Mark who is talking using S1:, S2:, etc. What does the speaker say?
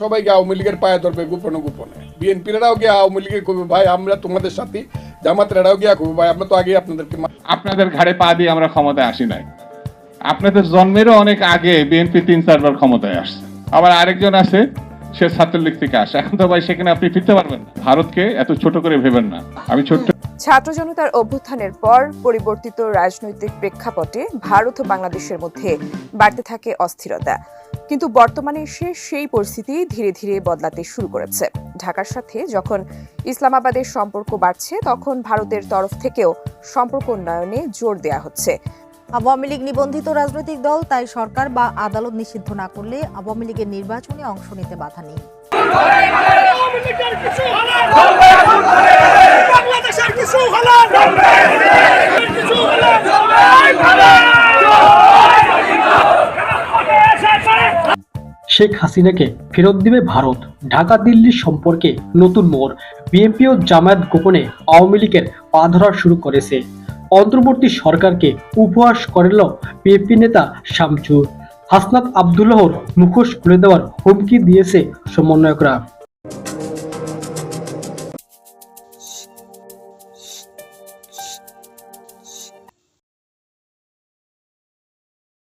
S1: সবাইকে আওয়ামী লীগের পায়ে ধরবে গোপনে গোপনে। বিএনপিরাও গিয়ে আওয়ামী লীগের কবি ভাই আমরা তোমাদের সাথে জামাতেরাও গিয়া কবি ভাই আমরা তো আগে আপনাদেরকে
S2: আপনাদের ঘাড়ে পা দিয়ে আমরা ক্ষমতায় আসি নাই। আপনাদের জন্মেরও অনেক আগে বিএনপি তিন চারবার ক্ষমতায় আসছে। আবার আরেকজন আছে সে ছাত্রলীগ থেকে আসে। এখন তো ভাই সেখানে আপনি ফিরতে পারবেন না। ভারতকে এত ছোট করে ভেবেন না। আমি ছোট্ট
S3: ছাত্র জনতার অভ্যুত্থানের পর পরিবর্তিত রাজনৈতিক প্রেক্ষাপটে ভারত ও বাংলাদেশের মধ্যে বাড়তে থাকে অস্থিরতা। কিন্তু বর্তমানে এসে সেই পরিস্থিতি ধীরে ধীরে বদলাতে শুরু করেছে। ঢাকার সাথে যখন ইসলামাবাদের সম্পর্ক বাড়ছে তখন ভারতের তরফ থেকেও সম্পর্ক উন্নয়নে জোর দেওয়া হচ্ছে।
S4: আওয়ামী লীগ নিবন্ধিত রাজনৈতিক দল তাই সরকার বা আদালত নিষিদ্ধ না করলে আওয়ামী লীগের নির্বাচনে অংশ নিতে বাধা নেই।
S5: বাংলাদেশের কিছু
S6: শেখ হাসিনাকে ফেরত দিবে ভারত। ঢাকা দিল্লির সম্পর্কে নতুন মোড়। বিএনপি ও জামায়াত গোপনে আওয়ামী লীগের পা ধরা শুরু করেছে। অন্তর্বর্তী সরকারকে উপহাস করল বিএনপি নেতা শামচুর হাসনাত আবদুল্লাহর মুখোশ খুলে দেওয়ার হুমকি দিয়েছে সমন্বয়করা।